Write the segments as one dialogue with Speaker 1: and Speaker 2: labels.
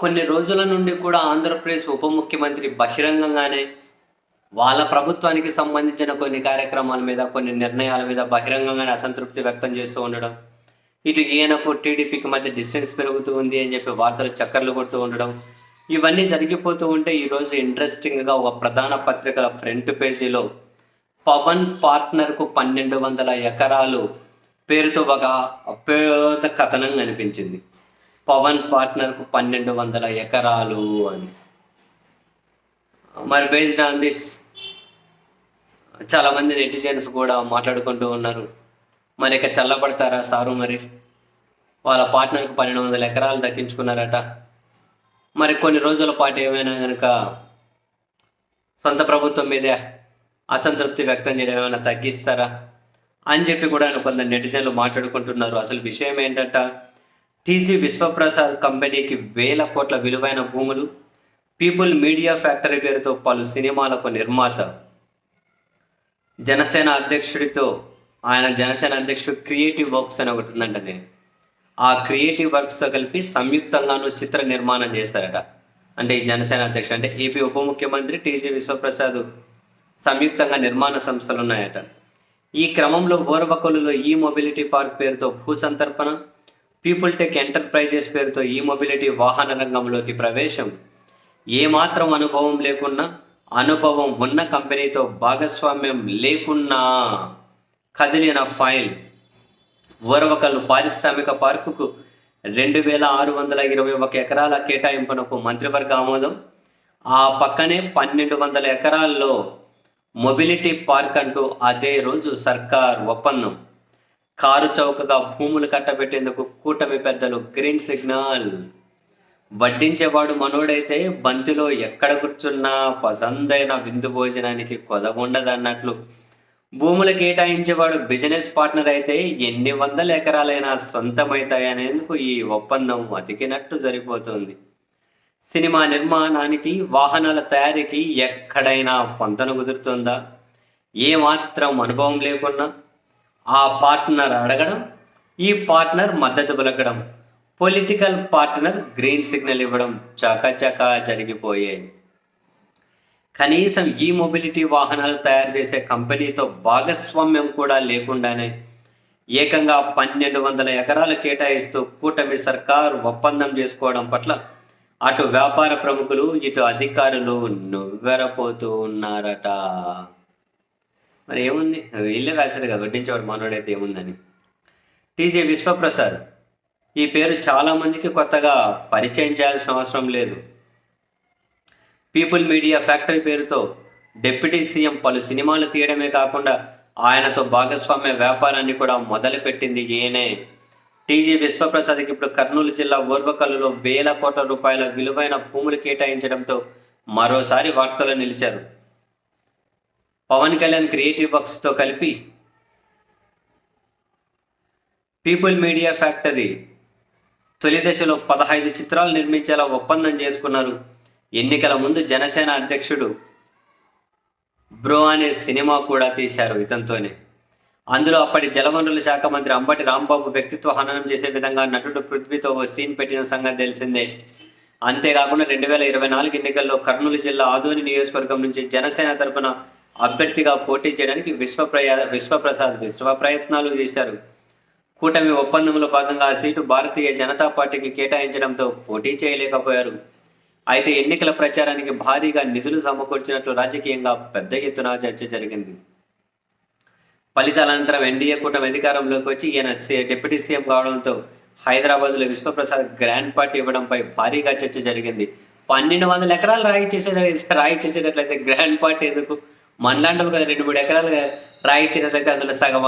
Speaker 1: కొన్ని రోజుల నుండి కూడా ఆంధ్రప్రదేశ్ ఉప ముఖ్యమంత్రి బహిరంగంగానే వాళ్ళ ప్రభుత్వానికి సంబంధించిన కొన్ని కార్యక్రమాల మీద కొన్ని నిర్ణయాల మీద బహిరంగంగానే అసంతృప్తి వ్యక్తం చేస్తూ ఉండడం ఇటు ఈయనకు టీడీపీకి మధ్య డిస్టెన్స్ పెరుగుతూ ఉంది అని చెప్పి వార్తలు చక్కర్లు కొడుతూ ఉండడం ఇవన్నీ జరిగిపోతూ ఉంటే ఈరోజు ఇంట్రెస్టింగ్గా ఒక ప్రధాన పత్రికల ఫ్రంట్ పేజీలో పవన్ పార్ట్నర్కు పన్నెండు వందల ఎకరాలు పేరుతో ఒక పెద్ద కథనం కనిపించింది. పవన్ పార్ట్నర్కు పన్నెండు వందల ఎకరాలు అని. మరి బేస్డ్ ఆన్ దిస్ చాలామంది నెటిజన్స్ కూడా మాట్లాడుకుంటూ ఉన్నారు. మరి ఇక చల్లబడతారా సారు మరి? వాళ్ళ పార్ట్నర్కి పన్నెండు వందల ఎకరాలు దక్కించుకున్నారట. మరి కొన్ని రోజుల పాటు ఏమైనా కనుక సొంత ప్రభుత్వం మీదే అసంతృప్తి వ్యక్తం చేయడం ఏమైనా తగ్గిస్తారా? అని చెప్పి కూడా కొందరు నెటిజన్లు మాట్లాడుకుంటున్నారు. అసలు విషయం ఏంటంటే? టీజీ విశ్వప్రసాద్ కంపెనీకి వేల కోట్ల విలువైన భూములు పీపుల్ మీడియా ఫ్యాక్టరీ పేరుతో పలు సినిమాలకు నిర్మాత. జనసేన అధ్యక్షుడితో ఆయన జనసేన అధ్యక్షుడు క్రియేటివ్ వర్క్స్ అని ఒకటి ఉందంట నేను ఆ క్రియేటివ్ వర్క్స్తో కలిపి సంయుక్తంగాను చిత్ర నిర్మాణం చేశారట. అంటే ఈ జనసేన అధ్యక్షుడు అంటే ఏపీ ఉప ముఖ్యమంత్రి టీజీ విశ్వప్రసాద్ సంయుక్తంగా నిర్మాణ సంస్థలు ఉన్నాయట. ఈ క్రమంలో ఓర్వకొలులో ఈ మొబిలిటీ పార్క్ పేరుతో భూ సంతర్పణ పీపుల్ టెక్ ఎంటర్ప్రైజెస్ పేరుతో ఈ మొబిలిటీ వాహన రంగంలోకి ప్రవేశం. ఏమాత్రం అనుభవం లేకున్నా అనుభవం ఉన్న కంపెనీతో భాగస్వామ్యం లేకున్నా కదిలిన ఫైల్. ఓర్వకల్లు పారిశ్రామిక పార్కుకు రెండు వేల ఆరు వందల ఇరవై ఒక ఎకరాల కేటాయింపునకు మంత్రివర్గ ఆమోదం. ఆ పక్కనే పన్నెండు వందల ఎకరాల్లో మొబిలిటీ పార్క్ అంటూ అదే రోజు సర్కార్ ఒప్పందం. కారు చౌకగా భూములు కట్టబెట్టేందుకు కూటమి పెద్దలు గ్రీన్ సిగ్నల్. వడ్డించేవాడు మనోడైతే బంతిలో ఎక్కడ కూర్చున్నా పసందైన విందు భోజనానికి కొదవుండదన్నట్లు భూములు కేటాయించేవాడు బిజినెస్ పార్ట్నర్ అయితే ఎన్ని వందల ఎకరాలైనా సొంతమవుతాయనేందుకు ఈ ఒప్పందం అతికినట్టు సరిపోతుంది సినిమా నిర్మాణానికి వాహనాల తయారీకి ఎక్కడైనా పొంతన కుదురుతుందా? ఏమాత్రం అనుభవం లేకున్నా ఆ పార్ట్నర్ అడగడం ఈ పార్ట్నర్ మద్దతు పలకడం పొలిటికల్ పార్ట్నర్ గ్రీన్ సిగ్నల్ ఇవ్వడం చకచకా జరిగిపోయాయి కనీసం ఈ మొబిలిటీ వాహనాలు తయారు చేసే కంపెనీతో భాగస్వామ్యం కూడా లేకుండానే ఏకంగా పన్నెండు వందల ఎకరాలు కేటాయిస్తూ కూటమి సర్కార్ ఒప్పందం చేసుకోవడం పట్ల అటు వ్యాపార ప్రముఖులు ఇటు అధికారులు నువ్వెరపోతూ ఉన్నారట. మరి ఏముంది? వీళ్ళే రాశారు కదా వడ్డించేవాడు మనోడైతే ఏముందని. టీజే విశ్వప్రసాద్ ఈ పేరు చాలామందికి కొత్తగా పరిచయం చేయాల్సిన అవసరం లేదు. పీపుల్ మీడియా ఫ్యాక్టరీ పేరుతో డిప్యూటీ సీఎం పలు సినిమాలు తీయడమే కాకుండా ఆయనతో భాగస్వామ్య వ్యాపారాన్ని కూడా మొదలుపెట్టింది ఈయనే. టీజీ విశ్వప్రసాద్కి ఇప్పుడు కర్నూలు జిల్లా ఓర్వకల్లులో వేల కోట్ల రూపాయల విలువైన భూములు కేటాయించడంతో మరోసారి వార్తలు నిలిచారు. పవన్ కళ్యాణ్ క్రియేటివ్ బాక్స్తో కలిపి పీపుల్ మీడియా ఫ్యాక్టరీ తొలి దశలో పదహైదు చిత్రాలు నిర్మించేలా ఒప్పందం చేసుకున్నారు. ఎన్నికల ముందు జనసేన అధ్యక్షుడు బ్రో అనే సినిమా కూడా తీశారు ఇతనితోనే. అందులో అప్పటి జలవనరుల శాఖ మంత్రి అంబటి రాంబాబు వ్యక్తిత్వ హననం చేసే విధంగా నటుడు పృథ్వీతో ఓ సీన్ పెట్టిన సంగతి తెలిసిందే. అంతేకాకుండా రెండు వేల ఇరవై నాలుగు ఎన్నికల్లో కర్నూలు జిల్లా ఆదోని నియోజకవర్గం నుంచి జనసేన తరపున అభ్యర్థిగా పోటీ చేయడానికి విశ్వప్రయ విశ్వప్రసాద్ విశ్వ ప్రయత్నాలు చేశారు. కూటమి ఒప్పందంలో భాగంగా ఆ సీటు భారతీయ జనతా పార్టీకి కేటాయించడంతో పోటీ చేయలేకపోయారు. అయితే ఎన్నికల ప్రచారానికి భారీగా నిధులు సమకూర్చినట్లు రాజకీయంగా పెద్ద ఎత్తున చర్చ జరిగింది. ఫలితాల అనంతరం ఎన్డీఏ కూటమి అధికారంలోకి వచ్చి ఈయన సి- డిప్యూటీ సీఎం కావడంతో హైదరాబాద్లో విశ్వప్రసాద్ గ్రాండ్ పార్టీ ఇవ్వడంపై భారీగా చర్చ జరిగింది. పన్నెండు వందల ఎకరాలు రాయి చేసే రాయి చేసేటట్లయితే గ్రాండ్ పార్టీ ఎందుకు? మనలాంటి కదా రెండు మూడు ఎకరాలు రాయించినట్లయితే అందులో సగం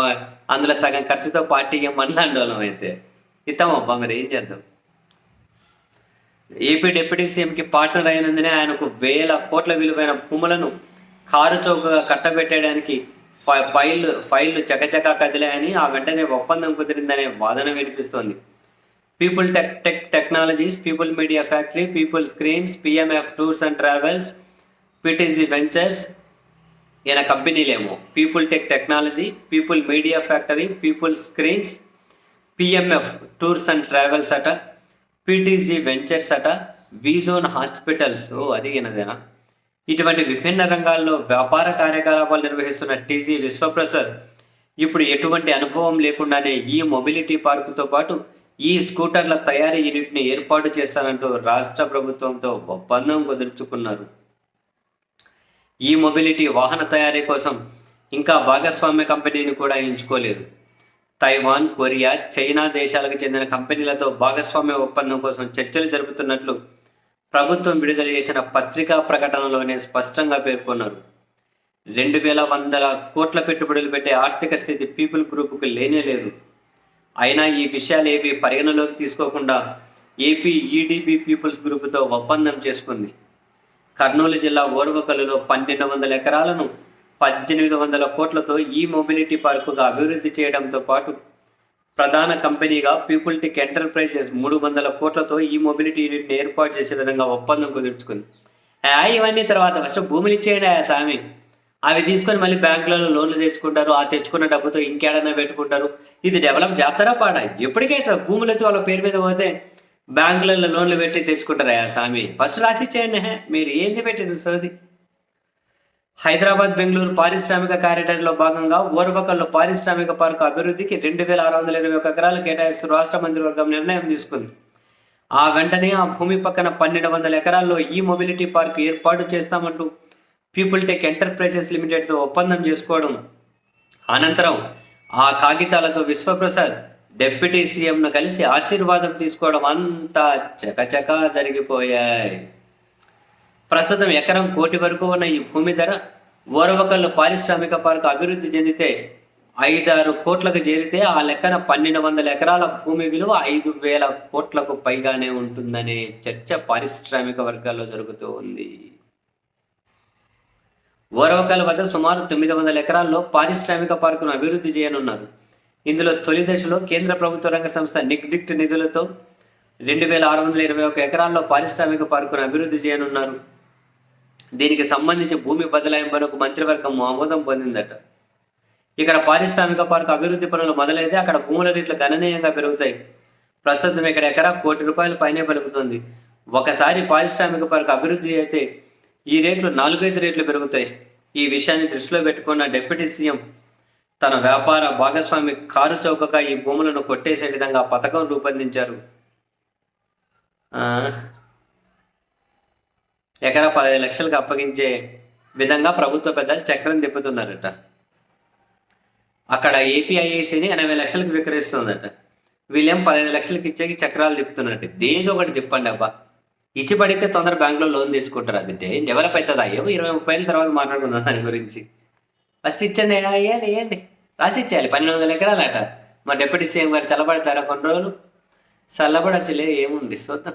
Speaker 1: అందులో సగం ఖర్చుతో పార్టీకి మనలాంటి అయితే. ఇస్తామబ్బా మరి ఏం చేద్దాం? ఏపీ డిప్యూటీ సీఎంకి పార్ట్నర్ అయినందునే ఆయనకు వేల కోట్ల విలువైన భూములను కారు చౌకగా కట్టబెట్టడానికి ఫై- ఫైల్ ఫైళ్ళు చకచకా కదిలాయని ఆ వెంటనే ఒప్పందం కుదిరిందనే వాదన వినిపిస్తోంది. People Tech Tech Technologies People Media Factory People Screens PMF tours and travels PTG ventures ఈయన కంపెనీలేమో People Tech Technology People Media Factory People Screens PMF tours and travels అట పీటీజీ వెంచర్స్ అట వీజోన్ హాస్పిటల్స్. అది ఈయనదేనా? ఇటువంటి విభిన్న రంగాల్లో వ్యాపార కార్యకలాపాలు నిర్వహిస్తున్న టీజీ విశ్వప్రసాద్ ఇప్పుడు ఎటువంటి అనుభవం లేకుండానే ఈ మొబిలిటీ పార్కుతో పాటు ఈ స్కూటర్ల తయారీ యూనిట్ని ఏర్పాటు చేస్తానంటూ రాష్ట్ర ప్రభుత్వంతో ఒప్పందం కుదుర్చుకున్నారు. ఈ మొబిలిటీ వాహన తయారీ కోసం ఇంకా భాగస్వామ్య కంపెనీని కూడా ఎంచుకోలేదు. తైవాన్ కొరియా చైనా దేశాలకు చెందిన కంపెనీలతో భాగస్వామ్య ఒప్పందం కోసం చర్చలు జరుపుతున్నట్లు ప్రభుత్వం విడుదల చేసిన పత్రికా ప్రకటనలోనే స్పష్టంగా పేర్కొన్నారు. రెండు వేల వందల కోట్ల పెట్టుబడులు పెట్టే ఆర్థిక స్థితి పీపుల్ గ్రూపుకు లేనే లేదు. అయినా ఈ విషయాలు ఏవి పరిగణలోకి తీసుకోకుండా ఏపీ ఈడీపీ పీపుల్స్ గ్రూపుతో ఒప్పందం చేసుకుంది. కర్నూలు జిల్లా ఓరుగకల్లులో పన్నెండు వందల ఎకరాలను పద్దెనిమిది వందల కోట్లతో ఈ మొబిలిటీ పార్కుగా అభివృద్ధి చేయడంతో పాటు ప్రధాన కంపెనీగా పీపుల్ టెక్ ఎంటర్ప్రైజెస్ మూడు వందల కోట్లతో ఈ మొబిలిటీ యూనిట్ని ఏర్పాటు చేసే విధంగా ఒప్పందం కుదుర్చుకుంది. ఇవన్నీ తర్వాత ఫస్ట్ భూములు ఇచ్చేయండి ఆ స్వామి. అవి తీసుకొని మళ్ళీ బ్యాంకులలో లోన్లు తెచ్చుకుంటారు ఆ తెచ్చుకున్న డబ్బుతో ఇంకేడైనా పెట్టుకుంటారు. ఇది డెవలప్ చేస్తారా పాడా? ఎప్పటికైతే భూములైతే వాళ్ళ పేరు మీద పోతే బ్యాంకులలో లోన్లు పెట్టి తెచ్చుకుంటారా ఆ స్వామి. ఫస్ట్ రాసి చేయండి మీరు ఏంది పెట్టింది సోది? హైదరాబాద్ బెంగళూరు పారిశ్రామిక కారిడార్లో భాగంగా ఓర్వకల్లో పారిశ్రామిక పార్కు అభివృద్ధికి రెండు వేల ఆరు వందల ఇరవై ఒక ఎకరాలు కేటాయిస్తూ రాష్ట్ర మంత్రివర్గం నిర్ణయం తీసుకుంది. ఆ వెంటనే ఆ భూమి పక్కన పన్నెండు వందల ఎకరాల్లో ఈ మొబిలిటీ పార్క్ ఏర్పాటు చేస్తామంటూ పీపుల్ టెక్ ఎంటర్ప్రైజెస్ లిమిటెడ్తో ఒప్పందం చేసుకోవడం అనంతరం ఆ కాగితాలతో విశ్వప్రసాద్ డిప్యూటీ సీఎంను కలిసి ఆశీర్వాదం తీసుకోవడం అంతా చకచకా జరిగిపోయాయి. ప్రస్తుతం ఎకరం కోటి వరకు ఉన్న ఈ భూమి ధర ఓరవకల్లు పారిశ్రామిక పార్క్ అభివృద్ధి చెందితే ఐదారు కోట్లకు చేరితే ఆ లెక్కన పన్నెండు వందల ఎకరాల భూమి విలువ ఐదు వేల కోట్లకు పైగానే ఉంటుందనే చర్చ పారిశ్రామిక వర్గాల్లో జరుగుతూ ఉంది. ఓరవకల్ వద్ద సుమారు తొమ్మిది వందల ఎకరాల్లో పారిశ్రామిక పార్కును అభివృద్ధి చేయనున్నారు. ఇందులో తొలి దశలో కేంద్ర ప్రభుత్వ రంగ సంస్థ నిగ్డిక్ట్ నిధులతో రెండు వేల ఆరు వందల ఇరవై ఒక ఎకరాల్లో పారిశ్రామిక పార్కును అభివృద్ధి చేయనున్నారు. దీనికి సంబంధించి భూమి బదలాయింపునకు మంత్రివర్గం ఆమోదం పొందిందట. ఇక్కడ పారిశ్రామిక పార్క్ అభివృద్ధి పనులు మొదలైతే అక్కడ భూముల రేట్లు గణనీయంగా పెరుగుతాయి. ప్రస్తుతం ఇక్కడ ఎకరా కోటి రూపాయల పైనే పలుకుతుంది. ఒకసారి పారిశ్రామిక పార్క్ అభివృద్ధి అయితే ఈ రేట్లు నాలుగైదు రేట్లు పెరుగుతాయి. ఈ విషయాన్ని దృష్టిలో పెట్టుకున్న డిప్యూటీ సీఎం తన వ్యాపార భాగస్వామి కారు చౌకగా ఈ భూములను కొట్టేసే విధంగా పథకం రూపొందించారు. ఆ, ఎకరా పదహైదు లక్షలకు అప్పగించే విధంగా ప్రభుత్వ పెద్దలు చక్రం తిప్పుతున్నారట. అక్కడ ఏపీఐఏసీని ఎనభై లక్షలకు విక్రయిస్తుందట. వీళ్ళేం పదహైదు లక్షలకు ఇచ్చేకి చక్రాలు తిప్పుతున్నట్టు. దేనికి ఒకటి తిప్పండి అబ్బా. ఇచ్చి పడితే తొందర బ్యాంకులో లోన్ తీసుకుంటారు. అదంటే డెవలప్ అవుతుందా? ఏమో ఇరవై ముప్పై తర్వాత మాట్లాడుకుందాం దాని గురించి. ఫస్ట్ ఇచ్చండి వేయండి వేయండి రాసిచ్చేయాలి. పన్నెండు వందల ఎకరాలట. మా డిప్యూటీ సీఎం గారు చల్లబడతారా? కొన్ని రోజులు చల్లబడచ్చులే ఏముంది చూద్దాం.